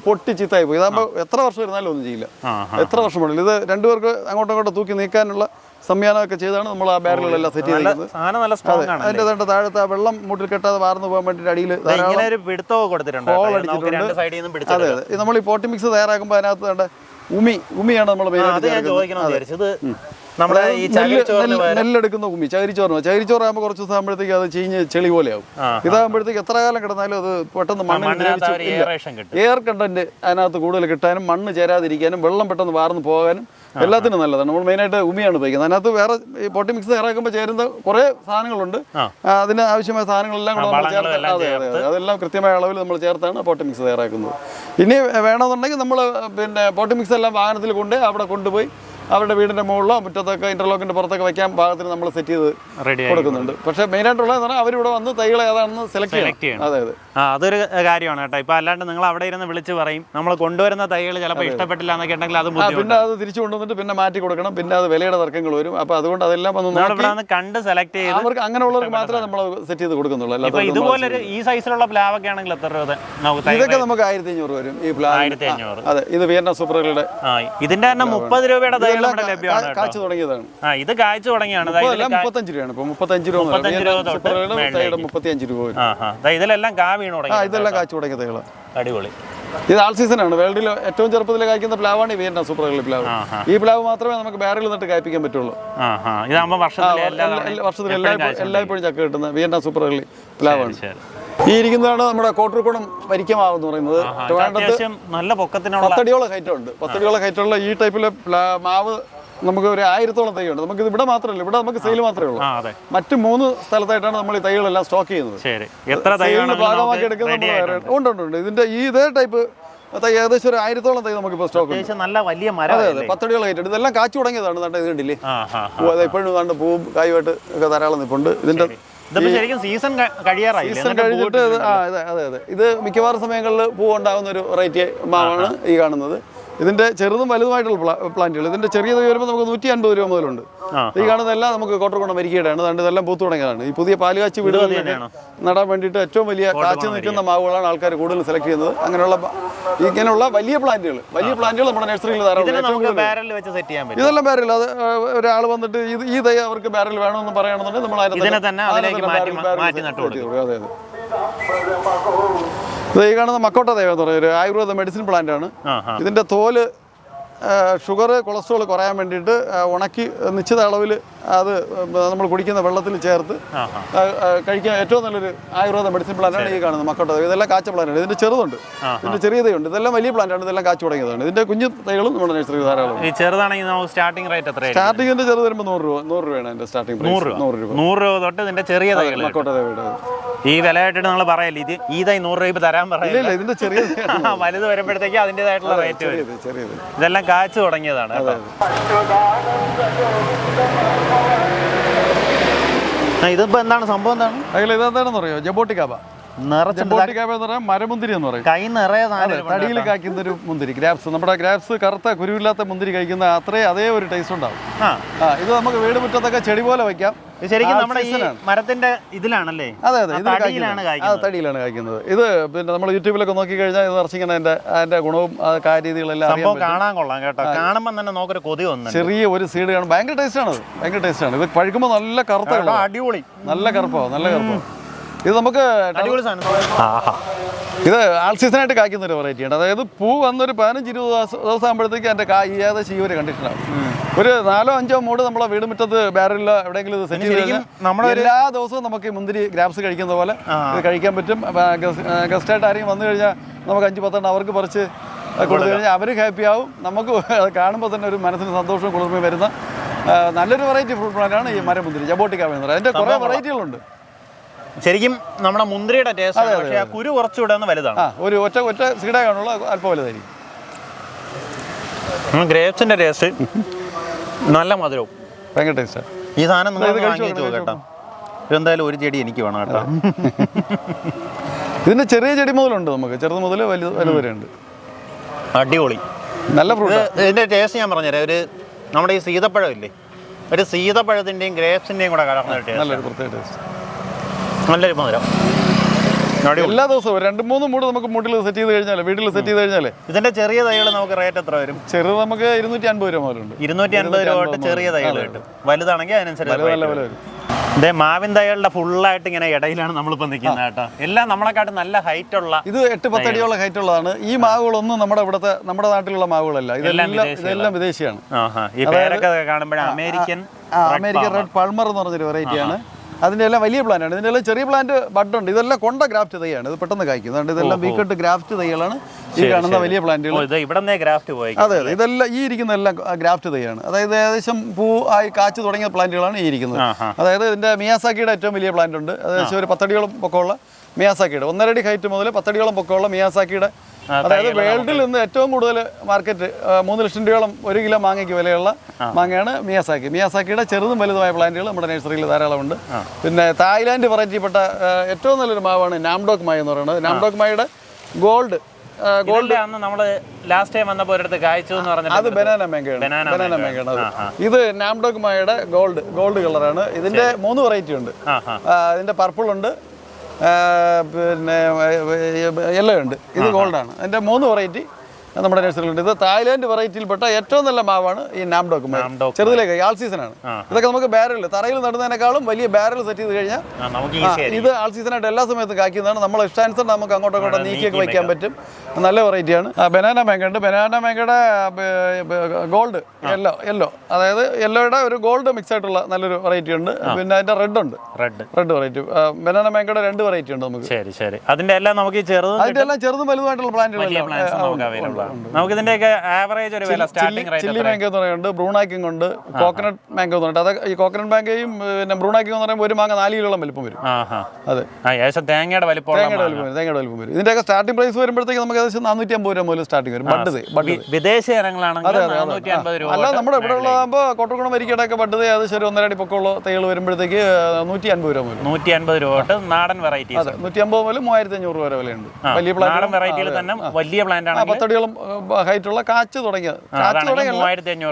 പൊട്ടി ചീത്തായി പോയി. ഇതാകുമ്പോൾ എത്ര വർഷം ഇരുന്നാലും ഒന്നും ചെയ്യില്ല. എത്ര വർഷം വേണം? ഇത് രണ്ടുപേർക്ക് അങ്ങോട്ടും ഇങ്ങോട്ടും തൂക്കി നീക്കാനുള്ള സംവിധാനമൊക്കെ ചെയ്താണ് നമ്മൾ ആ ബാരലുകളെല്ലാം സെറ്റ് ചെയ്തിരിക്കുന്നത്. അതിന്റെ തൊട്ട് താഴത്തെ ആ വെള്ളം മുട്ടിൽ കെട്ടാതെ വാർന്നു പോകാൻ വേണ്ടിയിട്ട് അടിയിൽ ഹോൾ അടിച്ചിട്ടുണ്ട്. അതെ അതെ. നമ്മൾ ഈ പോട്ടി മിക്സ് തയ്യാറാക്കുമ്പോൾ അതിനകത്ത് ഉമി ഉമിയാണ് നമ്മൾ അത് നമ്മുടെ ഈ നെല്ലെടുക്കുന്ന കുമ്പി ചകിരിച്ചോറിന് ചകിരിച്ചോറാകുമ്പോൾ കുറച്ച് ദിവസം ആകുമ്പോഴത്തേക്ക് അത് ചീഞ്ഞ് ചെളി പോലെയാവും. ഇതാകുമ്പോഴത്തേക്ക് എത്ര കാലം കിടന്നാലും അത് പെട്ടെന്ന് കിട്ടും. എയർ കണ്ടന്റ് അതിനകത്ത് കൂടുതൽ കിട്ടാനും മണ്ണ് ചേരാതിരിക്കാനും വെള്ളം പെട്ടെന്ന് വാർന്ന് പോകാനും എല്ലാത്തിനും നല്ലതാണ്. നമ്മൾ മെയിനായിട്ട് ഉമിയാണ് ഉപയോഗിക്കുന്നത്. അതിനകത്ത് വേറെ ഈ പൊട്ടി മിക്സ് തയ്യാറാക്കുമ്പോൾ ചേരുന്ന കുറേ സാധനങ്ങളുണ്ട്. അതിന് ആവശ്യമായ സാധനങ്ങളെല്ലാം കൂടെ നമ്മൾ ചേർത്ത് അതെ അതെ അതെല്ലാം കൃത്യമായ അളവിൽ നമ്മൾ ചേർത്താണ് പൊട്ടി മിക്സ് തയ്യാറാക്കുന്നത്. ഇനി വേണമെന്നുണ്ടെങ്കിൽ നമ്മൾ പിന്നെ പൊട്ടി മിക്സ് എല്ലാം വാഹനത്തിൽ കൊണ്ട് അവിടെ കൊണ്ടുപോയി അവരുടെ വീടിന്റെ മുകളിലോ മുറ്റത്തൊക്കെ ഇന്റർലോക്കിന്റെ പുറത്തൊക്കെ വയ്ക്കാൻ പാകത്തിന് നമ്മൾ സെറ്റ് ചെയ്ത് റെഡി കൊടുക്കുന്നുണ്ട്. പക്ഷേ മെയിനായിട്ടുള്ളത് പറഞ്ഞാൽ അവരിവിടെ വന്ന് തൈകൾ ഏതാണെന്ന് സെലക്ട് ചെയ്യണം. അതെ അതെ. ആ അതൊരു കാര്യമാണ് കേട്ടോ. ഇപ്പോൾ അല്ലാണ്ട് നിങ്ങൾ അവിടെ ഇരുന്ന് വിളിച്ച് പറയും നമ്മൾ കൊണ്ടുവരുന്ന തൈകൾ ചിലപ്പോൾ ഇഷ്ടപ്പെട്ടില്ല എന്നൊക്കെ ഉണ്ടെങ്കിൽ അത് പിന്നെ അത് തിരിച്ചു കൊണ്ടുവന്നിട്ട് പിന്നെ മാറ്റി കൊടുക്കണം. പിന്നെ അത് വിലയുടെ തർക്കങ്ങൾ വരും. അപ്പോൾ അതുകൊണ്ട് അതെല്ലാം വന്ന് കണ്ട് സെലക്ട് ചെയ്ത് അവർക്ക് അങ്ങനെയുള്ളവർക്ക് മാത്രമേ നമ്മൾ സെറ്റ് ചെയ്ത് കൊടുക്കുന്നുള്ളൂ. അല്ലാതെ ഇതുപോലൊരു ഈ സൈസിലുള്ള പ്ലാവൊക്കെ ആണെങ്കിൽ എത്ര രൂപ നമുക്ക് തൈകൾ ഇതൊക്കെ നമുക്ക് ആയിരത്തി അഞ്ഞൂറ് വരും. ഈ പ്ലാവ് അതെ. ഇത് വിയറ്റ്നാം സൂപ്പറുകളുടെ ആ ഇതിന്റെ തന്നെ മുപ്പത് രൂപയുടെ കേട്ടോ. കാച്ചു തുടങ്ങിയതാണ്. ഇത് കാച്ചു തുടങ്ങിയാണ്. മുപ്പത്തഞ്ച് രൂപയാണ് ഇപ്പൊ മുപ്പത്തഞ്ച് രൂപ വിയറ്റ്നാം മുപ്പത്തിയഞ്ച് രൂപ ഇതിലെല്ലാം കാ വീണു ഇതെല്ലാം കാച്ചു തുടങ്ങിയ തൈകൾ. അടിപൊളി. ഇത് ആൾ സീസൺ ആണ്. വേൾഡിൽ ഏറ്റവും ചെറുപ്പത്തിൽ കായ്ക്കുന്ന പ്ലാവാണ് ഈ വേണ്ട സൂപ്പർ കളി പ്ലാവ് ഈ പ്ലാവ് മാത്രമേ നമുക്ക് ബാരലിൽ നിന്നിട്ട് കായ്പ്പിക്കാൻ പറ്റുള്ളൂ. വർഷത്തിൽ. എല്ലായ്പ്പോഴും ചക്ക കിട്ടുന്ന വിയറ്റ്നാം കളി പ്ലാവാണ്. ഈ ഇരിക്കുന്നതാണ് നമ്മുടെ കോട്ടൂർക്കുണം വരിക്കമാവ് എന്ന് പറയുന്നത്. ട്രിവാൻഡ്രത്ത് നല്ല പൊക്കത്തിനുള്ള പത്തടിയോളം ഹൈറ്റ് ഉണ്ട്. പത്തടിയോളം ഹൈറ്റ് ഉള്ള ഈ ടൈപ്പിലെ മാവ് നമുക്ക് ഒരു ആയിരത്തോളം തൈ ഉണ്ട്. നമുക്ക് ഇത് ഇവിടെ മാത്രമല്ല ഇവിടെ നമുക്ക് സെയിൽ മാത്രമേ ഉള്ളൂ. മറ്റു അതെ. മൂന്ന് സ്ഥലത്തായിട്ടാണ് നമ്മൾ ഈ തൈകളെല്ലാം സ്റ്റോക്ക് ചെയ്യുന്നത്. ഭാഗമാക്കി നമുക്ക് എടുക്കുന്ന ready നമ്മൾ ആയിട്ടുണ്ട്. ഉണ്ട് ഉണ്ട് ഉണ്ട്. ഇതിന്റെ ഈ ഇതേ ടൈപ്പ് തൈ ഏകദേശം ഒരു ആയിരത്തോളം തൈ നമുക്കിപ്പോൾ സ്റ്റോക്ക് ഉണ്ട്. അത്യാവശ്യം നല്ല വലിയ അതെ മരം അതെ പത്തടികൾ കയറ്റിട്ട് ഇതെല്ലാം കാച്ചു തുടങ്ങിയതാണ് ദാണ്ട് ഇത് കണ്ടില്ലേ? അതെ ഇപ്പോഴും കണ്ട് പൂവും കായുമായിട്ട് ഒക്കെ ധാരാളം നിൽപ്പുണ്ട് ഇതിന്റെ ശരിക്കും സീസൺ സീസൺ കഴിഞ്ഞിട്ട് അതെ അതെ അതെ. ഇത് മിക്കവാറും സമയങ്ങളിൽ പൂ ഉണ്ടാകുന്ന ഒരു വെറൈറ്റി മാവാണ് ഈ കാണുന്നത്. ഇതിന്റെ ചെറുതും വലുതുമായിട്ടുള്ള പ്ലാ- പ്ലാന്റുകൾ. ഇതിന്റെ ചെറിയ തൈ വരുമ്പോൾ നമുക്ക് നൂറ്റി അൻപത് രൂപ മുതലുണ്ട്. ഈ കാണുന്നതെല്ലാം നമുക്ക് കോട്ടർകൊണ്ട മരിക്കയുടെയാണ് അതുകൊണ്ട് ഇതെല്ലാം പൂത്തു തുടങ്ങിയതാണ്. ഈ പുതിയ പാലുകാച്ചി തന്നെയാണോ? നടാൻ വേണ്ടിയിട്ട് ഏറ്റവും വലിയ കാച്ച് നിൽക്കുന്ന മാവുകളാണ് ആൾക്കാർ കൂടുതൽ സെലക്ട് ചെയ്യുന്നത്. അങ്ങനെയുള്ള ഇങ്ങനെയുള്ള വലിയ പ്ലാന്റുകൾ. വലിയ പ്ലാന്റുകൾ നമ്മുടെ നഴ്സറിയിൽ ധാരാളം ഇതെല്ലാം ബാരൽ അത് ഒരാൾ വന്നിട്ട് ഇത് ഈ തൈ അവർക്ക് ബാരൽ വേണമെന്ന് പറയണമെന്നുണ്ടെങ്കിൽ നമ്മൾ അതിനെ തന്നെ അതെ അതെ. ഈ കാണുന്ന മക്കോട്ട ദൈവം എന്ന് പറയുന്നത് ഒരു ആയുർവേദ മെഡിസിൻ പ്ലാന്റ് ആണ്. ഇതിന്റെ തോൽ ഷുഗർ കൊളസ്ട്രോൾ കുറയാൻ വേണ്ടിയിട്ട് ഉണക്കി നിശ്ചിത അളവിൽ അത് നമ്മൾ കുടിക്കുന്ന വെള്ളത്തിൽ ചേർത്ത് കഴിക്കാൻ ഏറ്റവും നല്ലൊരു ആയുർവേദ മെഡിസിൻ പ്ലാന്റാണ് ഈ കാണുന്നത് മക്കോട്ട ഇതെല്ലാം കാച്ച പ്ലാന്റാണ് ഇതിന്റെ ചെറുതുണ്ട്. ഇതിന്റെ ചെറിയ തൈയുണ്ട്. ഇതെല്ലാം വലിയ പ്ലാന്റാണ് ഇതെല്ലാം കാച്ചു തുടങ്ങിയതാണ്. ഇതിന്റെ കുഞ്ഞു തൈകളും നമ്മുടെ നഴ്സറി ധാരാളം ഈ ചെറുതാണെങ്കിൽ നമുക്ക് സ്റ്റാർട്ടിംഗ് റേറ്റ് എത്രയാണ് സ്റ്റാർട്ടിംഗിന്റെ ചെറുത് വരുമ്പോൾ നൂറ് രൂപ നൂറ് രൂപയാണ് അതിന്റെ സ്റ്റാർട്ടിംഗ് നൂറ് രൂപ. നൂറ് രൂപ. തൊട്ട് ഇതിന്റെ ചെറിയ തൈകൾ മക്കോട്ട തൈയുടെ ഈ വില കേട്ടിട്ട് നിങ്ങൾ പറയല്ലേ ഇത് ഈതായി നൂറ് രൂപ തരാൻ പറയില്ല? ഇതിന്റെ ചെറിയ. വലുത് വരുമ്പോഴത്തേക്ക് അതിന്റെതായിട്ടുള്ള റേറ്റ് വരും. ഇതെല്ലാം കാച്ചു തുടങ്ങിയതാണ് ഇതിപ്പോ എന്താണ് സംഭവം എന്താണ്? ഇതെന്താണെന്ന് അറിയോ ജബോട്ടിക്കാബ. മരമുന്തിരി എന്ന് പറയും. കൈ നിറയെ തടിയിൽ കായ്ക്കുന്ന ഒരു മുന്തിരി. ഗ്രാപ്സ്. നമ്മുടെ ഗ്രാപ്സ് കറുത്ത കുരുവില്ലാത്ത മുന്തിരി കഴിക്കുന്ന അത്രേ അതേ ഒരു ടേസ്റ്റ് ഉണ്ടാവും. ഇത് നമുക്ക് വീട് മുറ്റത്തൊക്കെ ചെടി പോലെ വയ്ക്കാം. ശരിക്കും നമ്മുടെ ഈ മരത്തിന്റെ ഇതിലാണല്ലേ? അതെ അതെ ഇത് തടിയിലാണ് കായ്ക്കുന്നത്. ഇത് പിന്നെ നമ്മൾ യൂട്യൂബിലൊക്കെ നോക്കി കഴിഞ്ഞാൽ ഇത് നിറച്ചിങ്ങനെ അതിന്റെ അതിന്റെ ഗുണവും കാര്യരീതികളെല്ലാം സംഭവം കാണാൻ കൊള്ളാം കേട്ടോ. കാണുമ്പോൾ തന്നെ നോക്കൊരു കൊതി വന്നു ചെറിയ ഒരു സീഡ് കാണും. ഭയങ്കര ടേസ്റ്റ് ആണ് ഭയങ്കര ടേസ്റ്റ് ആണ്. ഇത് പഴുക്കുമ്പോൾ നല്ല കറുത്ത അടിപൊളി. നല്ല കറുപ്പാവും നല്ല കറുപ്പാവും ഇത് നമുക്ക് അടിപൊളി സാധനം. ആഹാ. ഇത് ആൾ സീസണായിട്ട് കായ്ക്കുന്ന ഒരു വെറൈറ്റി ഉണ്ട് അതായത് പൂ വന്നൊരു പതിനഞ്ച് ഇരുപത് ദിവസം ദിവസം ആകുമ്പോഴത്തേക്ക് എന്റെ കായ് ഏകദേശം ഈ ഒരു കണ്ടിട്ടുണ്ടാവും ഒരു നാലോ അഞ്ചോ മൂട് നമ്മളെ വീട് മുറ്റത്ത് ബാരലിലോ എവിടെയെങ്കിലും ഇത് സെറ്റ് ചെയ്ത് നമ്മുടെ എല്ലാ ദിവസവും നമുക്ക് മുന്തിരി ഗ്രാപ്സ് കഴിക്കുന്ന പോലെ ഇത് കഴിക്കാൻ പറ്റും. ഗസ്റ്റായിട്ട് ആരെങ്കിലും വന്നു കഴിഞ്ഞാൽ നമുക്ക് അഞ്ച് പത്തെണ്ണം അവർക്ക് പറിച്ച് കൊടുത്തു കഴിഞ്ഞാൽ അവർ ഹാപ്പി ആവും. നമുക്ക് അത് കാണുമ്പോൾ തന്നെ ഒരു മനസ്സിന് സന്തോഷവും കുളിർമയും വരുന്ന നല്ലൊരു വെറൈറ്റി ഫ്രൂട്ട് പ്ലാന്റാണ് ആണ് ഈ മരമുന്തിരി ജബോട്ടിക്ക എന്ന് പറയുന്നത്. അതിന്റെ കുറേ വെറൈറ്റികളുണ്ട് ശരിക്കും നമ്മുടെ മുന്തിരിയുടെ ടേസ്റ്റ് പക്ഷേ ആ കുരു കുറച്ചുകൂടെ ഒന്ന് വലുതാണ്. ആ ഒരു ഒറ്റ ഒറ്റ സീഡേ കാണുള്ളൂ അല്പം വലുതായിരിക്കും. ഗ്രേപ്സിന്റെ ടേസ്റ്റ് നല്ല മധുരവും. ഭയങ്കര ടേസ്റ്റ് ഈ സാധനം നിങ്ങൾ വാങ്ങിച്ചു. കേട്ടോ ഇതെന്തായാലും ഒരു ചെടി എനിക്ക് വേണം കേട്ടോ. ഇതിന് ചെറിയ ചെടി മുതലുണ്ട് നമുക്ക്. ചെറുത് മുതൽ വലുത് വലുത് വരെ ഉണ്ട് അടിപൊളി. നല്ല ഫ്രൂട്ട് ഇതിന്റെ ടേസ്റ്റ് ഞാൻ പറഞ്ഞുതരാം. ഒരു നമ്മുടെ ഈ സീതപ്പഴം ഇല്ലേ? ഒരു സീതപ്പഴത്തിന്റെയും ഗ്രേപ്സിന്റെയും കൂടെ കലർന്ന ടേസ്റ്റ് നല്ലൊരു പ്രത്യേക ടേസ്റ്റ് നല്ലൊരു മധുരം എല്ലാ ദിവസവും രണ്ട് മൂന്ന് മൂട് നമുക്ക് മുട്ടിൽ സെറ്റ് ചെയ്ത് കഴിഞ്ഞാൽ വീട്ടിൽ സെറ്റ് ചെയ്ത് കഴിഞ്ഞാൽ ഇതിന്റെ ചെറിയ തൈകൾ നമുക്ക് റേറ്റ് എത്ര വരും? ചെറുത് നമുക്ക് ഇരുന്നൂറ്റി അൻപത് രൂപ മുതലുണ്ട് ഇരുന്നൂറ്റി അൻപത് രൂപ തൊട്ട് ചെറിയ തൈകൾ കിട്ടും. വലുതാണെങ്കിൽ അതിനനുസരിച്ച് ഇതേ മാവിൻ തൈകളുടെ ഫുള്ളായിട്ട് ഇങ്ങനെ ഇടയിലാണ് നമ്മളിപ്പോൾ നിൽക്കുന്നത് കേട്ടോ. എല്ലാം നമ്മളെക്കാട്ടും നല്ല ഹൈറ്റ് ഉള്ള ഇത് എട്ട് പത്തടിയോളം ഹൈറ്റ് ഉള്ളതാണ്. ഈ മാവുകളൊന്നും നമ്മുടെ ഇവിടുത്തെ നമ്മുടെ നാട്ടിലുള്ള മാവുകളല്ല. ഇതെല്ലാം ഇതെല്ലാം വിദേശിയാണ്. ഈ പേരൊക്കെ കാണുമ്പോഴേ അമേരിക്കൻ അമേരിക്കൻ റെഡ് പൾമർ എന്ന് പറഞ്ഞൊരു വെറൈറ്റിയാണ് അതിന്റെ എല്ലാം വലിയ പ്ലാന്റ് ആണ്. ഇതിന്റെ എല്ലാം ചെറിയ പ്ലാന്റ് ബഡ് ഉണ്ട് ഇതെല്ലാം കൊണ്ട ഗ്രാഫ്റ്റ് തൈയാണ്. ഇത് പെട്ടെന്ന് കായ്ക്കുന്നത് അതുകൊണ്ട് ഇതെല്ലാം വീക്കെട്ട് ഗ്രാഫ്റ്റ് തൈകളാണ്. ഈ കാണുന്ന വലിയ പ്ലാന്റുകൾ ഇവിടെ ഗ്രാഫ്റ്റ് പോയി അതെ അതെ. ഇതെല്ലാം ഈ ഇരിക്കുന്ന എല്ലാം ഗ്രാഫ്റ്റ് തൈയാണ്. അതായത് ഏകദേശം പൂ ആയി കാച്ചു തുടങ്ങിയ പ്ലാന്റുകളാണ് ഈ ഇരിക്കുന്നത്. അതായത് ഇതിന്റെ മിയാസാക്കിയുടെ ഏറ്റവും വലിയ പ്ലാന്റ് ഉണ്ട്. ഏകദേശം ഒരു പത്തടിയോളം പൊക്കമുള്ള മിയാസാക്കിയുടെ. ഒന്നരടി ഹൈറ്റ് മുതൽ പത്തടിയോളം പൊക്കമുള്ള മിയാസാക്കിയുടെ അതായത് വേൾഡിൽ നിന്ന് ഏറ്റവും കൂടുതൽ മാർക്കറ്റ് മൂന്ന് ലക്ഷം രൂപയോളം ഒരു കിലോ മാങ്ങയ്ക്ക് വിലയുള്ള മാങ്ങയാണ് മിയാസാക്കി. മിയാസാക്കിയുടെ ചെറുതും വലുതുമായ പ്ലാന്റുകൾ നമ്മുടെ നഴ്സറിയിൽ ധാരാളമുണ്ട് പിന്നെ തായ്ലാന്റ് വെറൈറ്റിപ്പെട്ട ആ, ഏറ്റവും നല്ലൊരു മാവാണ് നാംഡോക് മായ എന്ന് പറയുന്നത്. നാംഡോക് മായയുടെ ഗോൾഡ് ഗോൾഡ് അന്ന് നമ്മൾ ലാസ്റ്റ് ടൈം വന്നപ്പോൾ ഒരിടത്ത് കായ്ച്ചു എന്ന് അത് ബനാന മാങ്കയാണ് ബനാന. മാങ്കയാണ്. ഇത് നാംഡോക് മായയുടെ ഗോൾഡ് ഗോൾഡ് കളറാണ് ഇതിന്റെ മൂന്ന് വെറൈറ്റി ഉണ്ട്. ഇതിന്റെ പർപ്പിൾ ഉണ്ട്. പിന്നെ എല്ലാം ഉണ്ട് ഇത് ഗോൾഡാണ് അതിന്റെ മൂന്ന് വെറൈറ്റി നമ്മുടെ നഴ്സറിയിലുണ്ട് ഇത് തായ്ലാന്റ് വെറൈറ്റിയിൽപ്പെട്ട ഏറ്റവും നല്ല മാവാണ് ഈ നാംഡോക്ക് മാവ്. ചെറുതിലേക്ക് ആൾ സീസൺ ആണ്. ഇതൊക്കെ നമുക്ക് ബാരൽ തറയിൽ നടുന്നതിനേക്കാളും വലിയ ബാരൽ സെറ്റ് ചെയ്ത് കഴിഞ്ഞാൽ ഇത് ആൾ സീസണായിട്ട് എല്ലാ സമയത്തും കാക്കുന്നതാണ് നമ്മൾ ഇഷ്ടാനുസരണം നമുക്ക് അങ്ങോട്ടും ഇങ്ങോട്ടും നീക്കിയൊക്കെ വയ്ക്കാൻ പറ്റും. നല്ല വെറൈറ്റിയാണ് ബനാന മാങ്ക ഉണ്ട്. ബനാന മാങ്കയുടെ ഗോൾഡ് യെല്ലോ യെല്ലോ അതായത് യെല്ലോയുടെ ഒരു ഗോൾഡ് മിക്സ് ആയിട്ടുള്ള നല്ലൊരു വെറൈറ്റി ഉണ്ട്. പിന്നെ അതിന്റെ റെഡ് ഉണ്ട്. റെഡ് റെഡ് വെറൈറ്റി ബനാന മാങ്കയുടെ രണ്ട് വെറൈറ്റി ഉണ്ട് നമുക്ക്. ശരി ശരി. അതിന്റെ എല്ലാം നമുക്ക് ചെറുതും അതിന്റെ എല്ലാം ചെറുതും വലുതുമായിട്ടുള്ള പ്ലാന്റുകൾ നമുക്ക് ഇതിന്റെയൊക്കെ ആവറേജ് ഒരു വില സ്റ്റാർട്ടിംഗ് റേറ്റ് ചില്ലി മാംഗോ എന്ന് പറയുന്നുണ്ട് ബ്രൂണാക്കിംഗ് ഉണ്ട് കോക്കനട്ട് മാംഗോ എന്ന് പറയുന്നത് അത് ഈ കോക്കനട്ട് മാംഗോയും പിന്നെ ബ്രൂണാക്കിംഗ് എന്ന് പറയുമ്പോൾ ഒരു മാങ്ങ നാല് കിലോളം വലിപ്പം വരും. അതെ. ഏകദേശം തേങ്ങയുടെ വലിപ്പം തേങ്ങയുടെ വലിപ്പം വരും തേങ്ങയുടെ വലിപ്പം വരും. ഇതിന്റെയൊക്കെ സ്റ്റാർട്ടിംഗ് പ്രൈസ് വരുമ്പോഴത്തേക്ക് നമുക്ക് ഏകദേശം നാനൂറ്റി അമ്പത് രൂപ മുതൽ സ്റ്റാർട്ടിംഗ് വരും. ബഡ് ബഡ് വിദേശ ഇനങ്ങളാണെങ്കിൽ അല്ല നമ്മുടെ ഇവിടെ ഉള്ളതാകുമ്പോൾ കോട്ടക്കുണം വരിക്കടൊക്കെ ബഡ് ഏകദേശം ഒരു ഒന്നരടി പൊക്കമുള്ള തൈകൾ വരുമ്പോഴത്തേക്ക് നൂറ്റി അൻപത് രൂപ മുതൽ. നൂറ്റി അൻപത് രൂപ തൊട്ട് നാടൻ വെറൈറ്റി അതെ നൂറ്റി അമ്പത് മുതൽ മൂവായിരത്തി അഞ്ഞൂറ് രൂപ വരെ വിലയുണ്ട്. വലിയ പ്ലാന്റ് വെറൈറ്റിയിൽ തന്നെ വലിയ പ്ലാന്റ് ആണ് പത്തടിയോളം ഹൈറ്റുള്ള കാച്ച് തുടങ്ങിയത് കാച്ച് തുടങ്ങിയ രൂപ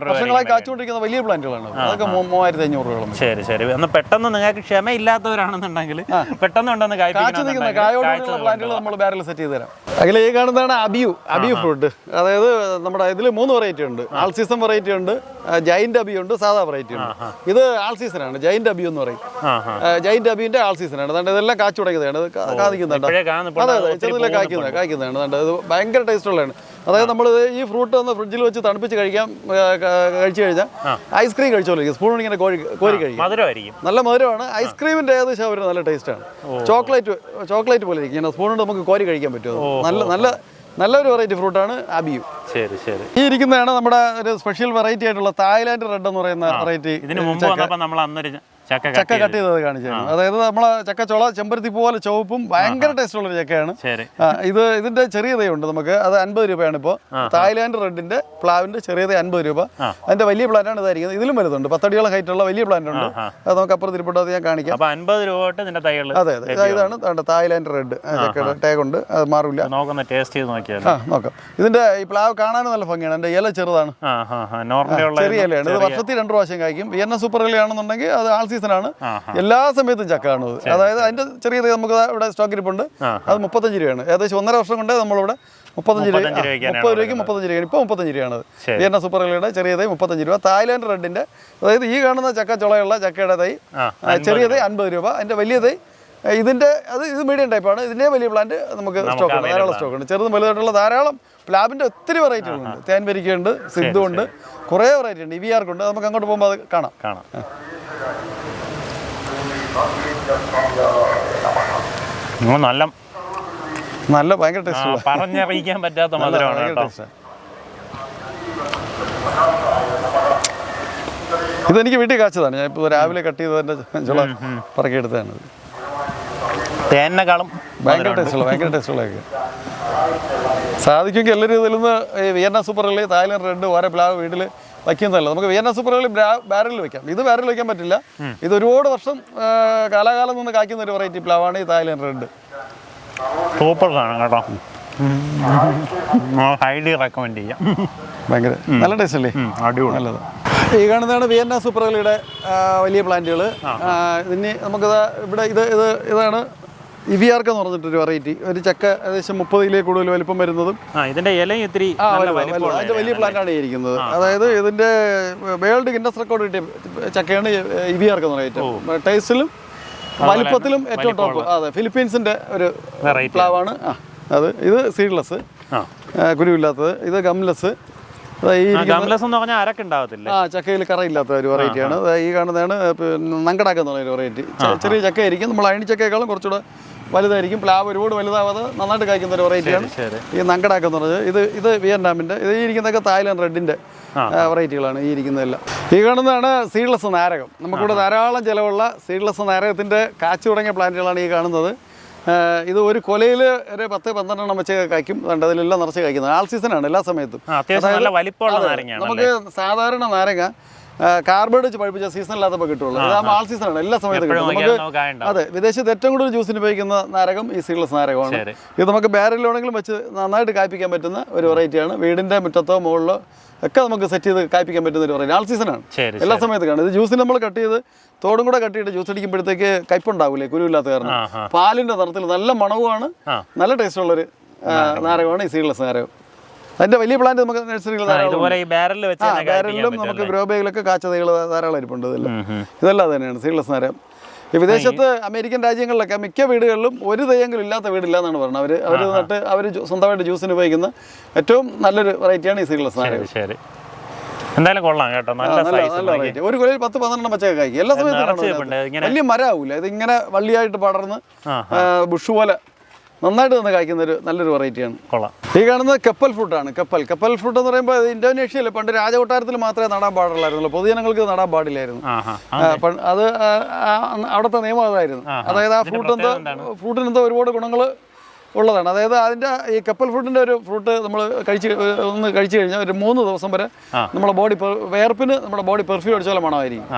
വർഷങ്ങളായി കാച്ചുകൊണ്ടിരിക്കുന്ന വലിയ പ്ലാന്റുകളാണ് അതൊക്കെ മൂവായിരത്തി അഞ്ഞൂറ് വരും. ശരി ശരി. ഒന്ന് പെട്ടെന്ന് നിങ്ങൾക്ക് ക്ഷമയില്ലാത്തവരാണെന്നുണ്ടെങ്കിൽ പെട്ടെന്ന് ഉണ്ടെന്ന് കാച്ച് നിൽക്കുന്ന കായോടുള്ള പ്ലാന്റുകൾ നമ്മൾ ബാരൽ സെറ്റ് ചെയ്ത് തരാം. അതിൽ ഈ കാണുന്നതാണ് അബിയു. അബിയു ഫ്രൂട്ട് അതായത് നമ്മുടെ ഇതിൽ മൂന്ന് വെറൈറ്റി ഉണ്ട്. ആൾ സീസൺ വെറൈറ്റി ഉണ്ട്. ജൈന്റ് അബിയു ഉണ്ട് സാധാ വെറൈറ്റി ഉണ്ട്. ഇത് ആൾ സീസൺ ആണ്. ജൈന്റ് അബിയു എന്ന് പറയും. ജൈന്റ് അബിയുടെ ആൾ സീസൺ ആണ്. അതുകൊണ്ട് ഇതെല്ലാം കാച്ചു തുടങ്ങിയതാണ്. ഇത് കാ- കാണിക്കുന്നുണ്ട്. അതെ അതെ. ചെറുതിലെ കായ്ക്കുന്നത് കായ്ക്കുന്നതാണ്. ഇത് ഭയങ്കര ടേസ്റ്റ് ഉള്ളതാണ്. അതായത് നമ്മൾ ഈ ഫ്രൂട്ട് ഒന്ന് ഫ്രിഡ്ജിൽ വെച്ച് തണുപ്പിച്ച് കഴിക്കാം കഴിച്ചു കഴിഞ്ഞാൽ ഐസ്ക്രീം കഴിച്ചോളിരിക്കും സ്പൂൺ ഇങ്ങനെ കോരി കോരി കഴിക്കും. മധുരമായിരിക്കും. നല്ല മധുരമാണ്. ഐസ്ക്രീമിന്റെ ഏകദേശം ഒരു നല്ല ടേസ്റ്റാണ്. ചോക്ലേറ്റ് ചോക്ലേറ്റ് പോലെ ഇരിക്കും. സ്പൂൺ കൊണ്ട് നമുക്ക് കോരി കഴിക്കാൻ പറ്റുമോ. നല്ല നല്ല നല്ലൊരു വെറൈറ്റി ഫ്രൂട്ടാണ് അബിയു. ശരി ശരി. ഈ ഇരിക്കുന്നതാണ് നമ്മുടെ ഒരു സ്പെഷ്യൽ വെറൈറ്റി ആയിട്ടുള്ള തായ്ലാന്റ് റെഡ് എന്ന് പറയുന്ന വെറൈറ്റി ഇതിന് മുമ്പ് നമ്മൾ അന്നൊരു ചക്ക കട്ട് ചെയ്തത് കാണിച്ചാണ് അതായത് നമ്മളെ ചക്കച്ചോള ചെമ്പരത്തി പോലെ ചുവപ്പും ഭയങ്കര ടേസ്റ്റ് ഉള്ള ഒരു ചക്കയാണ്. ഇത് ഇതിന്റെ ചെറിയ തൈ ഉണ്ട് നമുക്ക്. അത് അൻപത് രൂപയാണ് ഇപ്പോ. തായ്ലാന്റ് റെഡിന്റെ പ്ലാവിന്റെ ചെറിയ തൈ അൻപത് രൂപ. അതിന്റെ വലിയ പ്ലാന്റ് ആണ് ഇതായിരിക്കുന്നത്. ഇതിലും വലുതുണ്ട്. പത്തടിയോളം ഹൈറ്റ് ഉള്ള വലിയ പ്ലാന്റ് ഉണ്ട്. അത് നമുക്ക് അപ്പുറത്ത് ഇരിപ്പുണ്ട്. ഞാൻ കാണിക്കാം. അൻപത് രൂപ അതെ അതെ. ഇതാ- ഇതാണ് തായ്ലാന്റ് റെഡ് ചക്കയുടെ ടാഗ് ഉണ്ട്. അത് മാറില്ല ടേസ്റ്റ് ചെയ്ത് നോക്കിയാൽ ആ നോക്കാം. ഇതിന്റെ ഈ പ്ലാവ് കാണാനും നല്ല ഭംഗിയാണ്. എന്റെ ഇല ചെറുതാണ്. ചെറിയ ഇലയാണ്. ഇത് വർഷത്തിൽ രണ്ട് പ്രാവശ്യം കായ്ക്കും. വിയന്ന സൂപ്പർ ഇലയാണെന്നുണ്ടെങ്കിൽ അത് ആൾ സീസൺ ആണ്. എല്ലാ സമയത്തും ചക്ക കാണുന്നത്. അതായത് അതിന്റെ ചെറിയ നമുക്ക് ഇവിടെ സ്റ്റോക്ക് ഇരിപ്പുണ്ട്. അത് മുപ്പത്തഞ്ച് രൂപയാണ്. ഏകദേശം ഒന്നര വർഷം കൊണ്ട് നമ്മളിവിടെ മുപ്പത്തഞ്ച് രൂപ മുപ്പത് രൂപയ്ക്ക് മുപ്പത്തഞ്ച് രൂപയാണ് ഇപ്പോൾ മുപ്പത്തഞ്ച് രൂപയാണ് വിയന്ന സൂപ്പർ കളിയുടെ ചെറിയ തൈ മുപ്പത്തഞ്ച് രൂപ. തായ്ലാൻഡ് റെഡിന്റെ അതായത് ഈ കാണുന്ന ചക്ക ചുളയുള്ള ചക്കയുടെ തൈ ചെറിയ തൈ അൻപത് രൂപ. അതിന്റെ വലിയ തൈ ഇതിന്റെ അത് ഇത് മീഡിയം ടൈപ്പാണ് ഇതിന്റെ വലിയ പ്ലാന്റ് നമുക്ക് സ്റ്റോക്ക് ഉണ്ട്. ധാരാളം സ്റ്റോക്ക് ഉണ്ട്. ചെറുതും വലുതായിട്ടുള്ള ധാരാളം പ്ലാബിന്റെ ഒത്തിരി വെറൈറ്റികളുണ്ട് തേൻവരിക്കുണ്ട് സിന്ധു ഉണ്ട്. കുറേ വെറൈറ്റി ഉണ്ട്. ഇ വി ആർക്കുണ്ട് നമുക്ക് അങ്ങോട്ട് പോകുമ്പോൾ അത് കാണാം. കാണാം. നല്ല നല്ല ഭയങ്കര ടേസ്റ്റ് പറഞ്ഞറിയിക്കാൻ പറ്റാത്ത മധുരമാണ് കേട്ടോ. ഇതെനിക്ക് വീട്ടിൽ കാച്ചതാണ്. ഞാൻ ഇപ്പോൾ രാവിലെ കട്ട് ചെയ്തതിന്റെ ചുള പറക്കിയെടുത്തതാണ്. തേനേക്കാളും ഭയങ്കര ടേസ്റ്റുള്ള ഭയങ്കര ടേസ്റ്റുള്ളതൊക്കെ സാധിക്കുമെങ്കിൽ എല്ലാവരും ഇതിൽ നിന്ന് ഈ വിയന്ന സൂപ്പർ കളി തായ്ലൻഡ് റെഡ് ഓരോ പ്ലാവ് വീട്ടിൽ വയ്ക്കുന്നതല്ല? നമുക്ക് വിയന്ന സൂപ്പർ കളി ബാരലിൽ വെക്കാം ഇത് ബാരലിൽ വെക്കാൻ പറ്റില്ല. ഇത് ഒരുപാട് വർഷം കാലാകാലം നിന്ന് കാക്കുന്ന ഒരു വെറൈറ്റി പ്ലാവാണ് ഈ തായ്ലൻഡ് റെഡ്. സൂപ്പർ സാധനം കേട്ടോ. ഹൈലി റെക്കമെൻഡ് ചെയ്യാം. ഭയങ്കര നല്ല ടേസ്റ്റ് അല്ലേ? അടിപൊളി. നല്ലത്. ഈ കാണുന്നതാണ് വിയന്ന സൂപ്പർ കളിയുടെ വലിയ പ്ലാന്റുകൾ ഇതിന് നമുക്കിത് ഇവിടെ ഇത് ഇത് ഇതാണ് ഇവിയാർക്ക് എന്ന് പറഞ്ഞിട്ടൊരു വെറൈറ്റി ഒരു ചക്ക ഏകദേശം മുപ്പത് കിലോ കൂടുതൽ വലിപ്പം വരുന്നതും ഇതിന്റെ ഇലയും ഇത്തിരി അതിന്റെ വലിയ പ്ലാന്റാണ് ഇരിക്കുന്നത്. അതായത് ഇതിന്റെ വേൾഡ് ഗിന്നസ് റെക്കോർഡ് കിട്ടിയ ചക്കയാണ് ഇവിയാർക്ക് എന്ന് പറയുന്നത് ടേസ്റ്റിലും വലിപ്പത്തിലും ഏറ്റവും ടോപ്പ് അതെ ഫിലിപ്പീൻസിന്റെ ഒരു പ്ലാവാണ്. അത് ഇത് സീഡ്ലെസ് കുരുവില്ലാത്തത്. ഇത് ഗംലെസ് ആ ചക്കയിൽ കറയില്ലാത്ത ഒരു വെറൈറ്റിയാണ് ഈ കാണുന്നതാണ് നങ്കടാക്കുന്ന ഒരു വെറൈറ്റി ചെറിയ ചക്കയായിരിക്കും നമ്മൾ അയണി ചക്കയെക്കാളും കുറച്ചുകൂടെ വലുതായിരിക്കും. പ്ലാവ് ഒരുപാട് വലുതാവാതെ നന്നായിട്ട് കായ്ക്കുന്ന ഒരു വെറൈറ്റിയാണ് ഈ നങ്കടാക്ക എന്ന് പറഞ്ഞത്. ഇത് ഇത് വിയറ്റ്നാമിന്റെ ഇത് ഇരിക്കുന്നതൊക്കെ തായ്ലാൻഡ് റെഡിന്റെ വെറൈറ്റികളാണ് ഈ ഇരിക്കുന്നതെല്ലാം. ഈ കാണുന്നതാണ് സീഡ്ലെസ് നാരകം. നമുക്കിവിടെ ധാരാളം ചിലവുള്ള സീഡ്ലെസ് നാരകത്തിന്റെ കാച്ചു തുടങ്ങിയ പ്ലാന്റുകളാണ് ഈ കാണുന്നത്. ഇത് ഒരു കൊലയിൽ ഒരു പത്ത് പന്ത്രണ്ടെണ്ണം വെച്ച് കായ്ക്കും. അതുകൊണ്ട് അതിലെല്ലാം നിറച്ച് കായ്ക്കുന്നത്. ആൾ സീസണാണ് എല്ലാ സമയത്തും. നമുക്ക് സാധാരണ നാരങ്ങ കാർബൈഡ് വെച്ച് പഴിപ്പിച്ച സീസൺ ഇല്ലാത്തപ്പോൾ കിട്ടുള്ളൂ. അതാകുമ്പോൾ ആൾ സീസണാണ് എല്ലാ സമയത്തും കിട്ടും. നമുക്ക് അതെ വിദേശത്ത് ഏറ്റവും കൂടുതൽ ജ്യൂസിന് ഉപയോഗിക്കുന്ന നാരകം ഈ സീഡ്ലെസ് നാരകമാണ്. ഇത് നമുക്ക് ബാരലിലാണെങ്കിലും വെച്ച് നന്നായിട്ട് കായ്പ്പിക്കാൻ പറ്റുന്ന ഒരു വെറൈറ്റിയാണ് വീടിന്റെ മുറ്റത്തോ മുകളിലോ ഒക്കെ നമുക്ക് സെറ്റ് ചെയ്ത് കായ്പ്പിക്കാൻ പറ്റുന്ന ഒരു വെറൈറ്റി ആൾ സീസണാണ് എല്ലാ സമയത്തും കാണും. ഇത് ജ്യൂസിന് നമ്മൾ കട്ട് ചെയ്ത് തോടും കൂടെ കട്ട് ചെയ്ത് ജ്യൂസ് അടിക്കുമ്പോഴത്തേക്ക് കയ്പുണ്ടാവില്ലേ കുരുവില്ലാത്ത കാരണം. പാലിന്റെ നിറത്തിൽ നല്ല മണവുമാണ്. നല്ല ടേസ്റ്റുള്ളൊരു നാരകമാണ്. ഈ സീഡ്ലെസ് നാരകം. അതിന്റെ വലിയ പ്ലാന്റ് നമുക്ക് നഴ്സറികൾ ബാരലിലും നമുക്ക് ഗ്രോ ബാഗിലൊക്കെ കാച്ചതകൾ ധാരാളം ഇരിപ്പുണ്ട് ഇതെല്ലാം. ഇതെല്ലാം തന്നെയാണ് സീഡ്ലെസ് നേരം. ഈ വിദേശത്ത് അമേരിക്കൻ രാജ്യങ്ങളിലൊക്കെ മിക്ക വീടുകളിലും ഒരു തെയ്യെങ്കിലും ഇല്ലാത്ത വീടില്ല എന്നാണ് പറയുന്നത് അവർ അവർ നട്ട് അവർ സ്വന്തമായിട്ട് ജ്യൂസിന് ഉപയോഗിക്കുന്ന ഏറ്റവും നല്ലൊരു വെറൈറ്റിയാണ് ഈ സീഡ്ലെസ് നേരം. എന്തായാലും കൊള്ളാം കേട്ടോ. നല്ല സൈസ് ഒരു കൊലയിൽ പത്ത് പന്ത്രണ്ടെണ്ണം പച്ചക്ക കായ്ക്കും. എല്ലാ സമയത്തും. വലിയ മരാവൂല ഇത് ഇങ്ങനെ വള്ളിയായിട്ട് പടർന്ന് ബുഷ് പോലെ നന്നായിട്ട് തന്നെ കഴിക്കുന്ന ഒരു നല്ലൊരു വെറൈറ്റിയാണ്. കൊള്ളാം. ഈ കാണുന്നത് കപ്പൽ ഫ്രൂട്ടാണ് കപ്പൽ. കപ്പൽ ഫ്രൂട്ട് എന്ന് പറയുമ്പോൾ ഇന്തോനേഷ്യയിൽ പണ്ട് രാജകൊട്ടാരത്തിൽ മാത്രമേ നടാൻ പാടുള്ളായിരുന്നുള്ളൂ. പൊതുജനങ്ങൾക്ക് നടാൻ പാടില്ലായിരുന്നു. അത് അവിടുത്തെ നിയമം അതായിരുന്നു. അതായത് ആ ഫുഡ് ഫ്രൂട്ട് എന്തോ ഫ്രൂട്ടിന് എന്തോ ഒരുപാട് ഗുണങ്ങൾ ഉള്ളതാണ്. അതായത് അതിന്റെ ഈ കപ്പൽ ഫ്രൂട്ടിന്റെ ഒരു ഫ്രൂട്ട് നമ്മൾ കഴിച്ച് ഒന്ന് കഴിച്ചു കഴിഞ്ഞാൽ ഒരു മൂന്ന് ദിവസം വരെ നമ്മുടെ ബോഡി വേർപ്പിന് നമ്മുടെ ബോഡി പെർഫ്യൂം അടിച്ച പോലെ മണമായിരിക്കും.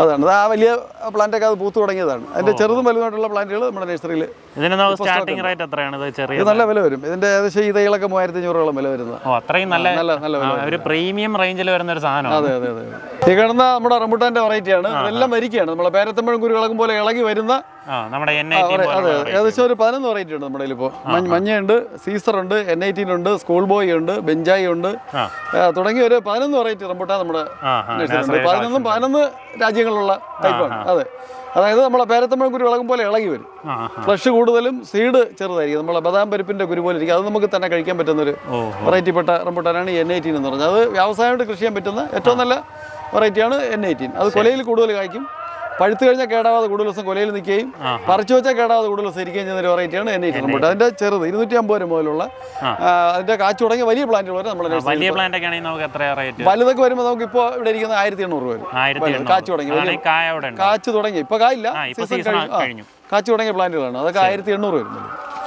അതാണ്. അത് ആ വലിയ പ്ലാന്റൊക്കെ അത് പൂത്ത് തുടങ്ങിയതാണ്. അതിന്റെ ചെറുതും വലുതായിട്ടുള്ള പ്ലാന്റുകൾ നമ്മുടെ നഴ്സറിയിൽ ഇതിന് സ്റ്റാർട്ടിംഗ് റേറ്റ് എത്രയാണ്? ഇത് നല്ല വില വരും. ഇതിന്റെ ഏകദേശം ഈ തൈകളൊക്കെ മൂവായിരത്തി അഞ്ഞൂറോളം വില വരുന്നത് അത്രയും നല്ല നല്ല നല്ല വില ഒരു പ്രീമിയം റേഞ്ചിൽ വരുന്ന ഒരു സാധനമാണ്. അതെ അതെ അതെ. ഈ കാണുന്ന നമ്മുടെ റംബുട്ടാന്റെ വെറൈറ്റി ആണ്. എല്ലാം വരിക്കുകയാണ് നമ്മളെ പേരത്തമ്പഴം കുരുകളക്കും പോലെ ഇളകി വരുന്ന നമ്മുടെ അതെ ഏകദേശം ഒരു പതിനൊന്ന് വെറൈറ്റി ഉണ്ട് നമ്മുടെ ഇപ്പോൾ. മഞ്ഞയുണ്ട് സീസർ ഉണ്ട് എൻ ഐറ്റീൻ ഉണ്ട് സ്കൂൾ ബോയ് ഉണ്ട് ബെഞ്ചായി ഉണ്ട്. തുടങ്ങിയ ഒരു പതിനൊന്ന് വെറൈറ്റി റംബുട്ടാൻ നമ്മുടെ പതിനൊന്നും പതിനൊന്ന് രാജ്യങ്ങളിലുള്ള ടൈപ്പാണ് അതെ. അതായത് നമ്മളെ പേരത്തമ്പഴം കുരു ഇളകും പോലെ ഇളകി വരും. ഫ്ലഷ് കൂടുതലും സീഡ് ചെറുതായിരിക്കും. നമ്മളെ ബദാം പരിപ്പിന്റെ കുരു പോലെ ഇരിക്കും. അത് നമുക്ക് തന്നെ കഴിക്കാൻ പറ്റുന്ന ഒരു വെറൈറ്റിപ്പെട്ട വെറൈറ്റി പെട്ട റംബുട്ടാനാണ് എൻ എയ്റ്റീൻ എന്ന് പറഞ്ഞത്. അത് വ്യവസായമായിട്ട് കൃഷി ചെയ്യാൻ പറ്റുന്ന ഏറ്റവും നല്ല വെറൈറ്റിയാണ് എൻ എയ്റ്റീൻ അത് കൊലയിൽ കൂടുതൽ കായ്ക്കും. പഴുത്തു കഴിഞ്ഞാൽ കേടാവാതെ കൂടുതൽ ദിവസം കൊലയിൽ നിൽക്കുകയും. പറിച്ചു വെച്ചാൽ കേടാവാതെ കൂടുതൽ ദിവസം ഇരിക്കുകയും ചെയ്യുന്ന ഒരു വെറൈറ്റിയാണ് എൻ എയ്റ്റീൻ ബട്ട് അതിന്റെ ചെറുത് ഇരുന്നൂറ്റി അമ്പത് രൂപ മുതലുള്ള അതിന്റെ കാച്ചു തുടങ്ങിയ വലിയ പ്ലാന്റുകൾ വരെ നമ്മൾ വലിയ പ്ലാന്റ് ഒക്കെ ആണെങ്കിൽ നമുക്ക് എത്ര റേറ്റ് വലുതൊക്കെ വരുമ്പോൾ നമുക്ക് ഇപ്പോൾ ഇവിടെ ഇരിക്കുന്ന ആയിരത്തി എണ്ണൂറ് രൂപ കാച്ചു തുടങ്ങി കാച്ചു തുടങ്ങി. ഇപ്പോൾ കായില്ല. സീസൺ കഴിഞ്ഞു. കാച്ചു തുടങ്ങിയ പ്ലാന്റുകളാണ് അതൊക്കെ ആയിരത്തി എണ്ണൂറ് വരും വലുത്. ദേ,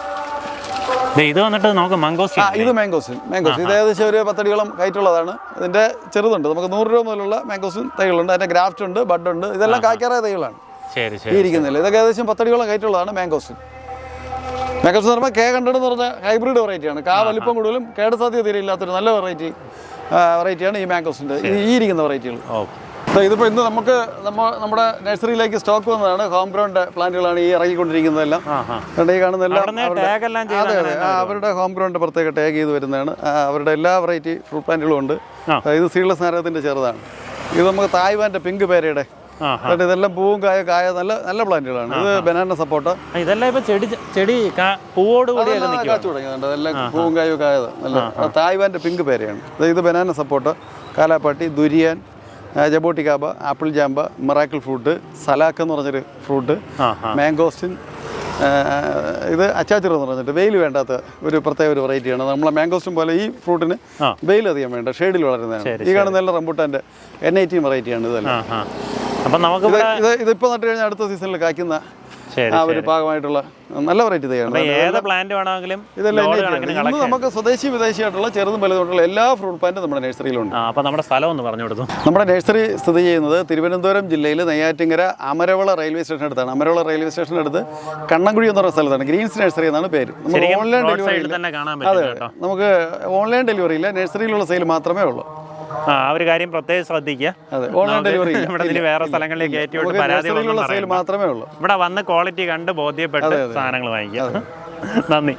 ഇത് വന്നിട്ട് നമുക്ക് മാംഗോസ് ഇത് മാംഗോസിൻ മാംഗോസിൻ ഇത് ഏകദേശം ഒരു പത്തടിയോളം കയറ്റുള്ളതാണ്. ഇതിന്റെ ചെറുതുണ്ട്. നമുക്ക് നൂറ് രൂപ മുതലുള്ള മാംഗോസിൻ തൈകളുണ്ട്. അതിന്റെ ഗ്രാഫ്റ്റ് ഉണ്ട് ബഡ് ഉണ്ട്. ഇതെല്ലാം കായ്ക്കാറായ തൈകളാണ്. ശരി ശരി ഇരിക്കുന്നില്ല. ഇതൊക്കെ ഏകദേശം പത്തടിയോളം കയറ്റുള്ളതാണ് മാംഗോസിൻ മാംഗോസ് എന്ന് പറയുമ്പോൾ കെ കണ്ടെന്ന് എന്ന് പറഞ്ഞ ഹൈബ്രിഡ് വെറൈറ്റിയാണ് കാ വലിപ്പം കൂടുതലും കേട് സാധ്യത തീരെ ഇല്ലാത്തൊരു നല്ല വെറൈറ്റി വെറൈറ്റിയാണ് ഈ മാംഗോസിന്റെ. ഈ ഇരിക്കുന്ന വെറൈറ്റികൾ ഓ ഇതിപ്പോൾ ഇന്ന് നമുക്ക് നമ്മ നമ്മുടെ നഴ്സറിയിലേക്ക് സ്റ്റോക്ക് വന്നതാണ്. ഹോം ഗ്രൗണ്ട് പ്ലാന്റുകളാണ് ഈ ഇറങ്ങിക്കൊണ്ടിരിക്കുന്നതെല്ലാം ഈ കാണുന്നതെല്ലാം അതെ അതെ. അവരുടെ ഹോം ഗ്രൗണ്ട് പ്രത്യേക ടാഗ് ചെയ്ത് വരുന്നതാണ്. അവരുടെ എല്ലാ വെറൈറ്റി ഫ്രൂട്ട് പ്ലാന്റുകളും ഉണ്ട്. ഇത് സീഡ്ലെസ് നാരകത്തിന്റെ ചെറുതാണ്. ഇത് നമുക്ക് തായ്വാന്റെ പിങ്ക് പേരയുടെ. എന്നിട്ട് ഇതെല്ലാം പൂവും കായ കായ നല്ല നല്ല പ്ലാന്റുകളാണ്. ഇത് ബനാന സപ്പോർട്ട് ഇതെല്ലാം ഇപ്പൊ ചെടി ചെടി പൂവോട് കാച്ചു തുടങ്ങിയതുണ്ട് അതെല്ലാം പൂവും കായ കായത് നല്ല തായ്വാന്റെ പിങ്ക് പേരയാണ്. ഇത് ബനാന സപ്പോർട്ട് കാലാപ്പാട്ടി ദുരിയാൻ ജബോട്ടിക്കാബ ആപ്പിൾ ജാമ്പ മറാക്കിൾ ഫ്രൂട്ട് സലാക്ക് എന്ന് പറഞ്ഞൊരു ഫ്രൂട്ട് മാംഗോസ്റ്റിൻ ഇത് അച്ചാച്ചർ എന്ന് പറഞ്ഞിട്ട് വെയിൽ വേണ്ടാത്ത ഒരു പ്രത്യേക ഒരു വെറൈറ്റിയാണ്. നമ്മളെ മാംഗോസ്റ്റിൻ പോലെ ഈ ഫ്രൂട്ടിന്. വെയിൽ അധികം വേണ്ട ഷെയ്ഡിൽ വളരുന്നതാണ്. ഈ കാണുന്ന നല്ല റംബൂട്ടാന്റെ എൻ ഐ ടി വെറൈറ്റിയാണ് ഇതെല്ലാം. ആ നമുക്ക് ഇത് ഇതിപ്പോൾ നട്ട് കഴിഞ്ഞാൽ അടുത്ത സീസണിൽ കായ്ക്കുന്ന ആ ഒരു ഭാഗമായിട്ടുള്ള നല്ല വെറൈറ്റി തൈയാണ്. ഏത് പ്ലാന്റ് വേണമെങ്കിലും ഇതെല്ലാം ഇന്ന് നമുക്ക് സ്വദേശി വിദേശിയായിട്ടുള്ള ചെറുതും വലുതുമായിട്ടുള്ള എല്ലാ ഫ്രൂട്ട് പ്ലാന്റും നമ്മുടെ നഴ്സറിയിലുണ്ട്. അപ്പോൾ അപ്പൊ നമ്മുടെ സ്ഥലം ഒന്ന് പറഞ്ഞു കൊടുത്തു. നമ്മുടെ നഴ്സറി സ്ഥിതി ചെയ്യുന്നത് തിരുവനന്തപുരം ജില്ലയിൽ നെയ്യാറ്റിങ്കര അമരവള റെയിൽവേ സ്റ്റേഷൻ അടുത്താണ്. അമരവള റെയിൽവേ സ്റ്റേഷൻ അടുത്ത് കണ്ണൻകുഴി എന്ന് പറയുന്ന സ്ഥലത്താണ്. ഗ്രീൻസ് നഴ്സറി എന്നാണ് പേര്. ഓൺലൈൻ ഡെലിവറി അതെ നമുക്ക് ഓൺലൈൻ ഡെലിവറി ഇല്ല. നഴ്സറിയിലുള്ള സെയിൽ മാത്രമേ ഉള്ളൂ. ആ ഒരു കാര്യം പ്രത്യേകം ശ്രദ്ധിക്കുക. ഓൺലൈൻ ഡെലിവറി ഇവിടെ നിന്ന് വേറെ സ്ഥലങ്ങളിലേക്ക് കയറ്റി വിട്ട് പറയണ്ട മാത്രമേ ഉള്ളൂ. ഇവിടെ വന്ന് ക്വാളിറ്റി കണ്ട് ബോധ്യപ്പെട്ട് സാധനങ്ങൾ വാങ്ങിക്കാം നന്ദി.